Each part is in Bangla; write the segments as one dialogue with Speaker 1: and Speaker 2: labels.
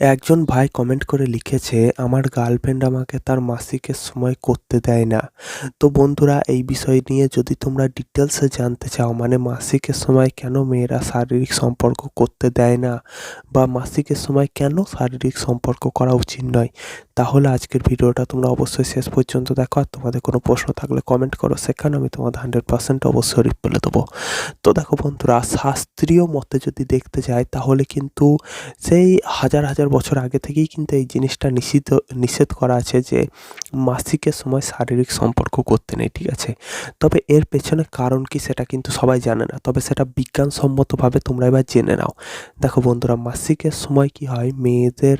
Speaker 1: একজন ভাই কমেন্ট করে লিখেছে, আমার গার্লফ্রেন্ড আমাকে তার মাসিকের সময় করতে দেয় না। তো বন্ধুরা, এই বিষয় নিয়ে যদি তোমরা ডিটেলসে জানতে চাও মানে মাসিকের সময় কেন মেয়েরা শারীরিক সম্পর্ক করতে দেয় না, বা মাসিকের সময় কেন শারীরিক সম্পর্ক করা উচিত নয়, তাহলে আজকের ভিডিওটা তোমরা অবশ্যই শেষ পর্যন্ত দেখো। আর তোমাদের কোনো প্রশ্ন থাকলে কমেন্ট করো, সেখানে আমি তোমাদের হান্ড্রেড পার্সেন্ট অবশ্যই রিপ্লাই দেবো। তো দেখো বন্ধুরা, শাস্ত্রীয় মতে যদি দেখতে যাই, তাহলে কিন্তু সেই হাজার হাজার বছর আগে থেকেই কিন্তু এই জিনিসটা নিষিদ্ধ, নিষেধ করা আছে যে মাসিকের সময় শারীরিক সম্পর্ক করতে নেই, ঠিক আছে? তবে এর পেছনে কারণ কি সেটা কিন্তু সবাই জানে না। তবে সেটা বিজ্ঞানসম্মতভাবে তোমরা এবার জেনে নাও। দেখো বন্ধুরা, মাসিকের সময় কি হয়? মেয়েদের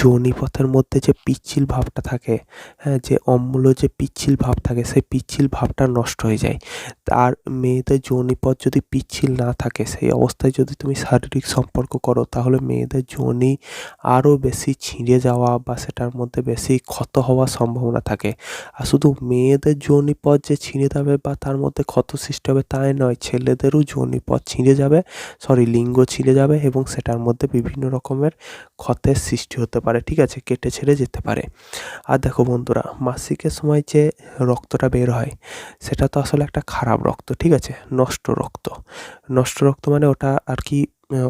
Speaker 1: যোনিপথের মধ্যে যে পিচ্ছিল ভাবটা থাকে হ্যাঁ যে অম্ল যে পিচ্ছিল ভাব থাকে, সেই পিচ্ছিল ভাবটা নষ্ট হয়ে যায়। আর মেয়েদের যোনিপথ যদি পিচ্ছিল না থাকে, সেই অবস্থায় যদি তুমি শারীরিক সম্পর্ক করো, তাহলে মেয়েদের যোনি আরও বেশি ছিঁড়ে যাওয়া বা সেটার মধ্যে বেশি ক্ষত হওয়ার সম্ভাবনা থাকে। আর শুধু মেয়েদের যোনিপথ যে ছিঁড়ে যাবে বা তার মধ্যে ক্ষত সৃষ্টি হবে তাই নয়, ছেলেদেরও যোনিপথ ছিঁড়ে যাবে সরি লিঙ্গ ছিঁড়ে যাবে এবং সেটার মধ্যে বিভিন্ন রকমের ক্ষতের সৃষ্টি হতে পারে, ঠিক আছে, কেটে ছেড়ে যেতে পারে। আর দেখো বন্ধুরা, মাসিকের সময় যে রক্তটা বের হয়, সেটা তো আসলে একটা খারাপ রক্ত, ঠিক আছে, নষ্ট রক্ত। নষ্ট রক্ত মানে ওটা আর কি,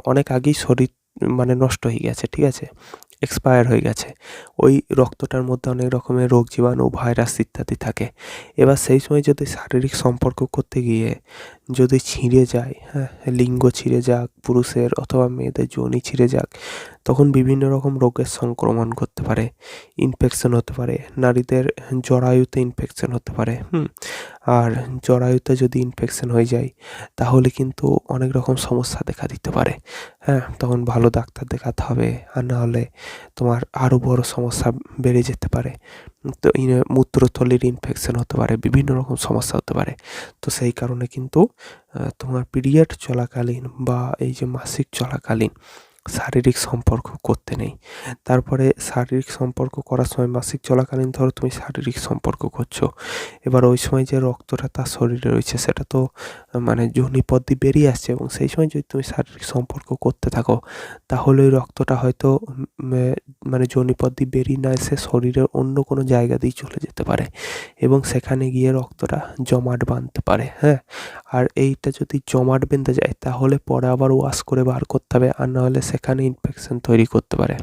Speaker 1: অনেক আগেই শরীর মানে নষ্ট হয়ে গেছে, ঠিক আছে? এক্সপায়ার হয়ে গেছে। ওই রক্তটার মধ্যে অনেক রকমের রোগ জীবাণু ভাইরাস ইত্যাদি থাকে। এবার সেই সময় যদি শারীরিক সম্পর্ক করতে গিয়ে যদি ছিঁড়ে যায় হ্যাঁ লিঙ্গ ছিঁড়ে যাক, পুরুষের অথবা মেয়েদের যোনি ছিঁড়ে যাক তখন বিভিন্ন রকম রোগের সংক্রমণ করতে পারে ইনফেকশন হতে পারে, নারীদের জরায়ুতে ইনফেকশন হতে পারে, হুম, আর জরায়ুতে যদি ইনফেকশন হয়ে যায়, তাহলে কিন্তু অনেক রকম সমস্যা দেখা দিতে পারে। হ্যাঁ তখন ভালো ডাক্তার দেখাতে হবে, আর না হলে তোমার আরও বড় সমস্যা বেড়ে যেতে পারে। তো মূত্রথলির ইনফেকশন হতে পারে, বিভিন্ন রকম সমস্যা হতে পারে। তো সেই কারণে কিন্তু তোমার পিরিয়ড চলাকালীন বা এই যে মাসিক চলাকালীন শারীরিক সম্পর্ক করতে নেই। তারপরে শারীরিক সম্পর্ক করার সময় মাসিক চলাকালীন ধরো তুমি শারীরিক সম্পর্ক করছ। এবার ওই সময় যে রক্তটা তার শরীরে রয়েছে সেটা তো মানে যোনিপথ দিয়ে বেরিয়ে আসছে এবং সেই সময় যদি তুমি শারীরিক সম্পর্ক করতে থাকো, তাহলে ওই রক্তটা হয়তো মানে যোনিপথ দিয়ে বেরিয়ে না এসে শরীরের অন্য কোনো জায়গা দিয়ে চলে যেতে পারে এবং সেখানে গিয়ে রক্তটা জমাট বাঁধতে পারে হ্যাঁ? আর এইটা যদি জমাট বেঁধে যায়, তাহলে পরে আবার ওয়াশ করে বার করতে হবে। আর নাহলে সেখানে ইনফেকশন তৈরি করতে পারে।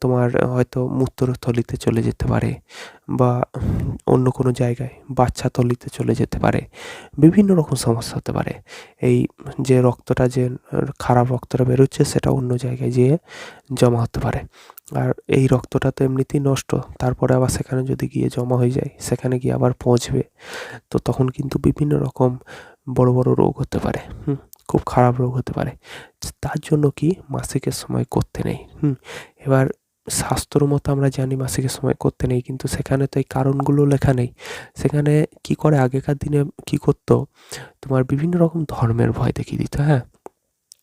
Speaker 1: তোমার হয়তো মূত্রথলিতে চলে যেতে পারে বা অন্য কোনো জায়গায় বাচ্চা তলিতে চলে যেতে পারে। বিভিন্ন রকম সমস্যা হতে পারে। এই যে রক্তটা যে খারাপ রক্তটা বেরোচ্ছে সেটা অন্য জায়গায় যেয়ে জমা হতে পারে। আর এই রক্তটা তো এমনিতেই নষ্ট, তারপরে আবার সেখানে যদি গিয়ে জমা হয়ে যায়, সেখানে গিয়ে আবার পৌঁছবে তো তখন কিন্তু বিভিন্ন রকম বড় বড় রোগ হতে পারে। হুম। খুব খারাপ রোগ হতে পারে। তার জন্য কি মাসিকের সময় করতে নেই। হুম, এবার শাস্ত্র মতো আমরা জানি মাসিকের সময় করতে নেই, কিন্তু সেখানে তো এই কারণগুলো লেখা নেই। সেখানে কি করে আগেকার দিনে কি করতো? তোমার বিভিন্ন রকম ধর্মের ভয় দেখিয়ে দিত হ্যাঁ?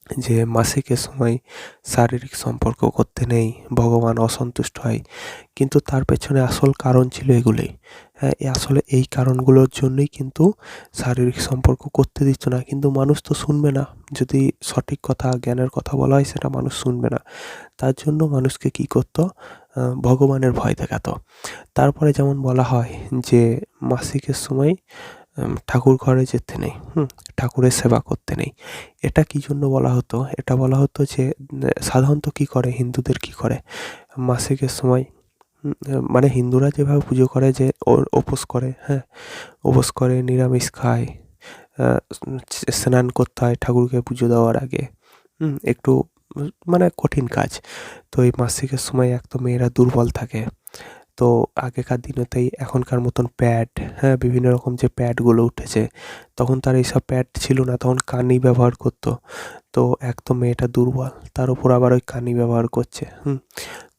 Speaker 1: যে মাসিকের সময় শারীরিক সম্পর্ক করতে নেই, ভগবান অসন্তুষ্ট হয়। কিন্তু তার পেছনে আসল কারণ ছিল এগুলোই। হ্যাঁ আসলে এই কারণগুলোর জন্যই কিন্তু শারীরিক সম্পর্ক করতে দিচ্ছ না। কিন্তু মানুষ তো শুনবে না। যদি সঠিক কথা, জ্ঞানের কথা বলা হয়, সেটা মানুষ শুনবে না। তার জন্য মানুষকে কী করতো? ভগবানের ভয় দেখাতো। তারপরে যেমন বলা হয় যে, মাসিকের সময় ঠাকুর ঘরে যেতে নেই, হুম, ঠাকুরের সেবা করতে নেই। এটা কী জন্য বলা হতো? এটা বলা হতো যে, সাধারণত কী করে? হিন্দুদের কী করে? মাসিকের সময় মানে হিন্দুরা যেভাবে পুজো করে যে উপোস করে হ্যাঁ উপোস করে, নিরামিষ খায় স্নান করতে হয় ঠাকুরকে পুজো দেওয়ার আগে একটু মানে কঠিন কাজ। তো এই মাসিকের সময় এক তো মেয়েরা দুর্বল থাকে তো আগেকার দিনেতেই এখনকার মতন প্যাড হ্যাঁ বিভিন্ন রকম যে প্যাডগুলো উঠেছে, তখন তার এইসব প্যাড ছিল না, তখন কানি ব্যবহার করতো। তো এক তো মেয়েটা দুর্বল, তার উপর আবার ওই কানি ব্যবহার করছে, হুম।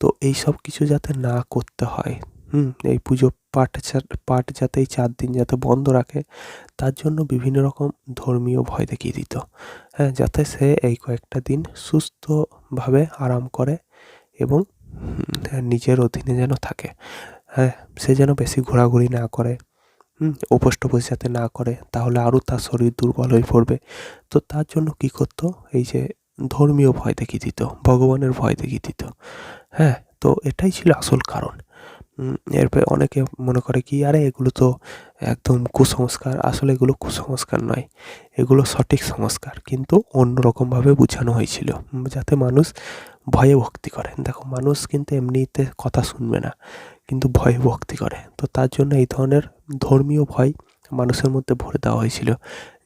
Speaker 1: তো এই সব কিছু যাতে না করতে হয়, হুম, এই পুজো পাঠ পাঠ যাতে এই চার দিন যাতে বন্ধ রাখে, তার জন্য বিভিন্ন রকম ধর্মীয় ভয় দেখিয়ে দিত হ্যাঁ যাতে সে এই কয়েকটা দিন সুস্থভাবে আরাম করে এবং নিজের অধীনে যেন থাকে। হ্যাঁ সে যেন বেশি ঘোরাঘুরি না করে, হুম উপোস টোপোস যাতে না করে, তাহলে আরও তার শরীর দুর্বল হয়ে পড়বে। তো তার জন্য কী করতো? এই যে ধর্মীয় ভয় দেখিয়ে দিত, ভগবানের ভয় দেখিয়ে দিত। হ্যাঁ তো এটাই ছিল আসল কারণ। এরপরে অনেকে মনে করে কি, আরে, এগুলো তো একদম কুসংস্কার। আসলে এগুলো কুসংস্কার নয়। এগুলো সঠিক সংস্কার। কিন্তু অন্য রকমভাবে বোঝানো হয়েছিল। যাতে মানুষ ভয়ে ভক্তি করে। দেখো, মানুষ কিন্তু এমনিতে কথা শুনবে না, কিন্তু ভয়ে ভক্তি করে। তো তার জন্য এই ধরনের ধর্মীয় ভয় মানুষের মধ্যে ভরে দেওয়া হয়েছিল,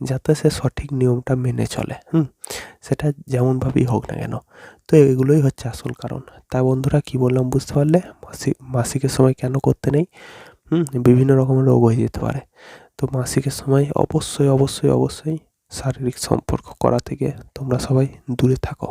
Speaker 1: যাতে সে সঠিক নিয়মটা মেনে চলে। হুম, সেটা যেমনভাবেই হোক না কেন। তো এগুলোই হচ্ছে আসল কারণ। তা বন্ধুরা, কি বললাম বুঝতে পারলে? মাসিক মাসিকের সময় কেন করতে নেই? হুম, বিভিন্ন রকমের রোগ হয়ে যেতে পারে। তো মাসিকের সময় অবশ্যই অবশ্যই অবশ্যই শারীরিক সম্পর্ক করা থেকে তোমরা সবাই দূরে থাকো।